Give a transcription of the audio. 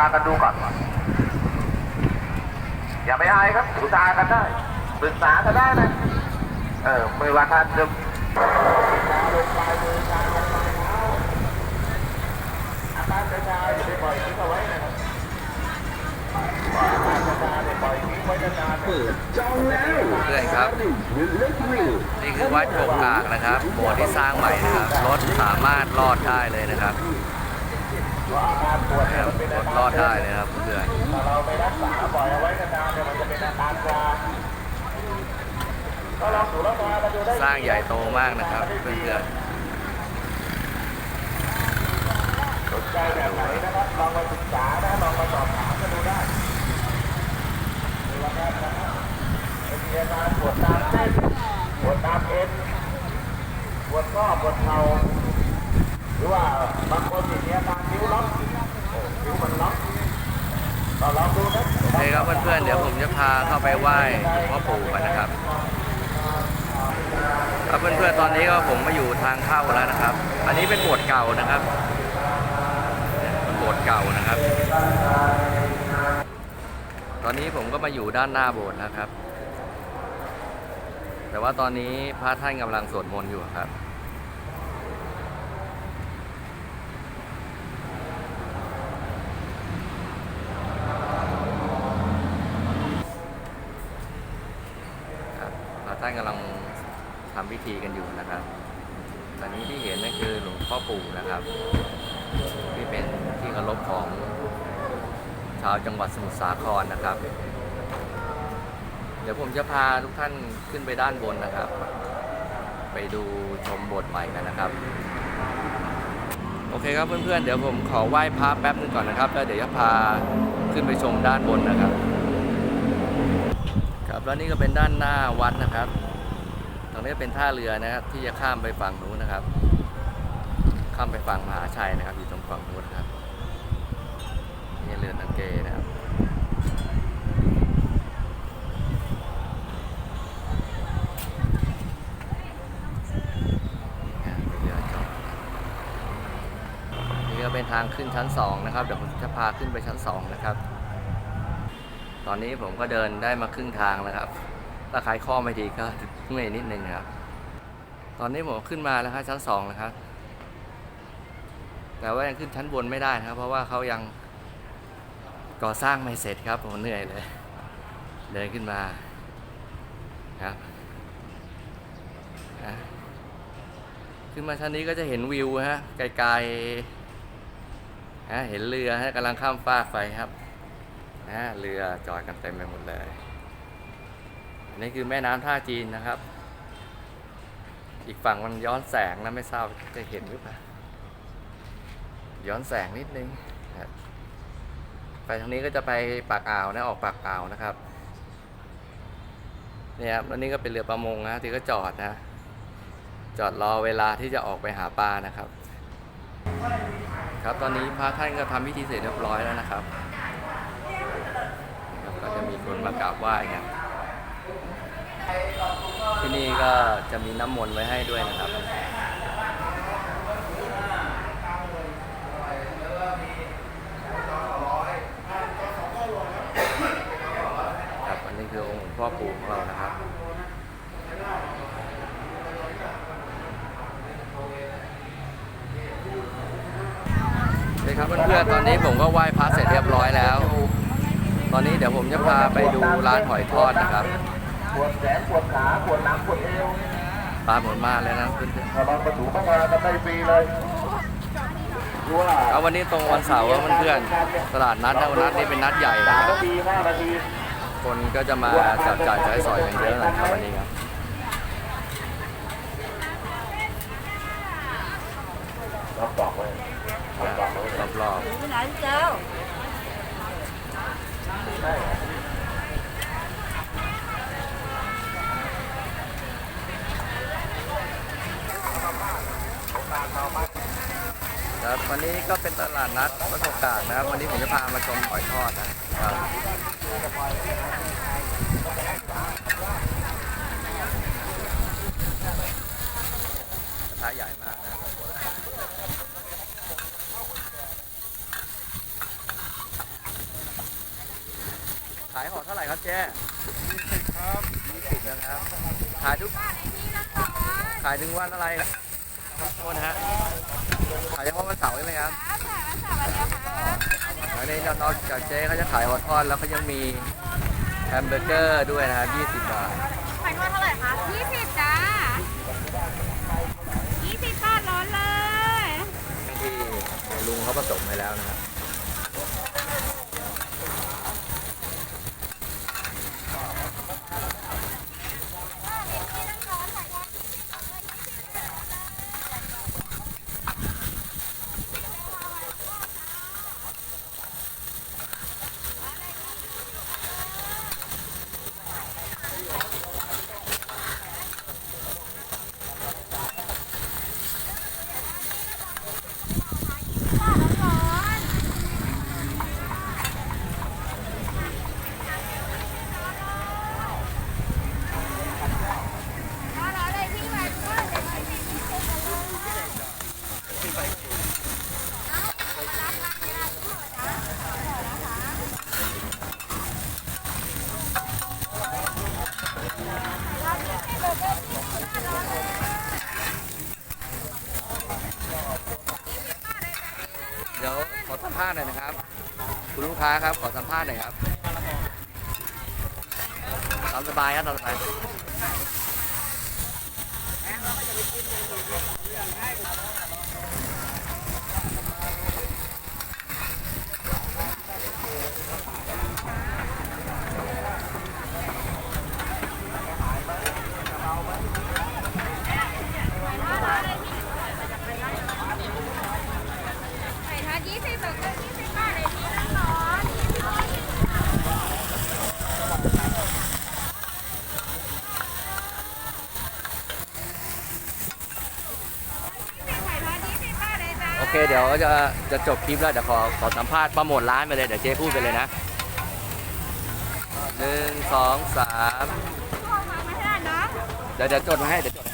ากันดูก่อน อย่าไปอายครับอุทากันได้ปรึกษากันได้นะเออไม่ว่าท่านจะอาการกระจายอย่าไปปล่อยทิ้งเอาไว้นะครับอาการกระจายเนี่ยปทำงานเปิดจองแล้วเพื่อนครับ นี่คือวัดโกกากนะครับโบสถ์ที่สร้างใหม่นะครับ รถสามารถรอดได้เลยนะครับ นะครับรถรอดได้เลยครับเพื่อนเราไปรักษาปล่อยเอาไว้นานๆเนี่ยวมันจะเป็นอาการกลางก็ลองดูแล้วมาสร้างใหญ่โตมากนะครับเพื่อนๆสนใจแบบไหนนะครับลองมาศึกษานะลองมาสอบถามกันดูได้ดูแลกันนะครับเป็นมีอากาปวดตามเส้นปวดตามเอ็นปวดข้อปวดเข่าหรือว่าบางคนมีอาการนิ้วล็อกโอ้นิ้วมันล็อก ก็ลองดูนะๆโอเคครับเพื่อนๆเดี๋ยวผมจะพาเข้าไปไหว้หลวงพ่อปู่กันนะครับครับเพื่อนๆตอนนี้ก็ผมมาอยู่ทางเข้าแล้วนะครับ อันนี้เป็นโบสถ์เก่านะครับเป็นโบสถ์เก่านะครับ ตอนนี้ผมก็มาอยู่ด้านหน้าโบสถ์นะครับ แต่ว่าตอนนี้พระท่านกำลังสวดมนต์อยู่ครับพระ ท่านกำลังทำพิธีกันอยู่นะครับ ตอนนี้ที่เห็นนั่นคือหลวงพ่อปู่นะครับ ที่เป็นที่เคารพของชาวจังหวัดสมุทรสาครนะครับ เดี๋ยวผมจะพาทุกท่านขึ้นไปด้านบนนะครับ ไปดูชมโบสถ์ใหม่กันนะครับ โอเคครับเพื่อนๆเดี๋ยวผมขอไหว้พระแป๊บนึงก่อนนะครับ แล้วเดี๋ยวจะพาขึ้นไปชมด้านบนนะครับครับ แล้วนี่ก็เป็นด้านหน้าวัดนะครับ ตรงนี้เป็นท่าเรือนะครับที่จะข้ามไปฝั่งนู้นนะครับ ข้ามไปฝั่งมหาชัยนะครับ อยู่ตรงฝั่งนู้นครับนี่เรือตังเกนะครับเรือจอดนี่ก็เป็นทางขึ้นชั้นสองนะครับ เดี๋ยวผมจะพาขึ้นไปชั้นสองนะครับ ตอนนี้ผมก็เดินได้มาครึ่งทางแล้วครับ ถ้าใครข้อไม่ดีก็เมื่อยนิดนึงครับ ตอนนี้ผมขึ้นมาแล้วครับชั้นสองนะครับ แต่ว่ายังขึ้นชั้นบนไม่ได้นะครับ เพราะว่าเขายังก่อสร้างไม่เสร็จครับผมเหนื่อยเลย เดินขึ้นมาครับขึ้นมาชั้นนี้ก็จะเห็นวิวฮะไกลๆฮะเห็นเรือฮะกำลังข้ามฟากไปครับ นะเรือจอดกันเต็มไปหมดเลย อันนี้คือแม่น้ำท่าจีนนะครับ อีกฝั่งมันย้อนแสงนะไม่ทราบจะเห็นหรือเปล่าย้อนแสงนิดนึงไปทางนี้ก็จะไปปากอ่าวนะออกปากอ่าวนะครับเนี่ยครับแล้วนี่ก็เป็นเรือประมงนะที่ก็จอดนะ จอดรอเวลาที่จะออกไปหาปลานะครับ ครับตอนนี้พระท่านก็ทำพิธีเสร็จเรียบร้อยแล้วนะครับากราบไหว้กันที่นี่ก็จะมีน้ำมนต์ไว้ให้ด้วยนะครับครับอันนี้คือองค์หลวงพ่อปู่ของเรานะครับนี่ครับเพื่อนๆตอนนี้ผมก็ไหว้พระเสร็จเรียบร้อยแล้ว ตอนนี้เดี๋ยวผมจะพาไปดูร้านหอยทอดนะครับปวดแขนปวดขาปวดหลังปวดเอวปลาหมดมากแล้วนะเพื่อนถ้าลองมาถูเข้ามากันได้ฟรีเลยดูว่าๆเอาวันนี้ตรงวันเสาร์ครับเพื่อนๆตลาดนัดนะวันนัดนี่เป็นนัดใหญ่นะสามครันาบทีห้านาทีคนก็จะมาจับจ่ายใช้สอยกันเยอะนะครับวันนี้ครับรับบอกไว้รับบอกไว้รอบไปไหนเจ้าๆ ครับวันนี้ก็เป็นตลาดนัดประสบการณ์นะครับ วันนี้ผมจะพามาชมหอยทอดนะครับกระทะใหญ่มากนะครับ ขายห่อเท่าไหร่ครับเจ๊ครับยี่สิบนะครับ ขายทุก ขายถึงวันอะไรโทษนะฮะ ขายเฉพาะวันเสาร์ใช่ไหมครับอันนี้นอกจากเจ๊เขาจะขายฮอททอดแล้วเขายังมีแฮมเบอร์เกอร์ด้วยนะครับ20บาทไข่ทอดเท่าไหร่คะยี่สิบจ้ายี่สิบบาทร้อนเลยที่ลุงเขาผสมไว้แล้วนะครับ ร้อนเลยพี่แบบว่าเดี๋ยวไม่มีที่เซ็นกันเลย เดี๋ยวขอสัม ภาษณ์หน่อยนะครับ คุณลูกค้าครับขอสัมภาษณ์หน่อยครับตามสบายครับตามสบายไข่ทอดยี่สิบแบบก็ยี่สิบบาทเลยพี่ร้อนยี่สิบบาทไข่ทอดยี่สิบบาท เลยจ้าโอเคเดี๋ยวจะจะจบคลิปแล้วเดี๋ยวขอขอสัมภาษณ์โปรโมทร้านไปเลยเดี๋ยวเจ๊พูดไปเลยนะหนึ่งสองสามโทรมาไม่ได้เนาะเดี๋ยวเดี๋ยวจดมาให้เดี๋ยวจดให้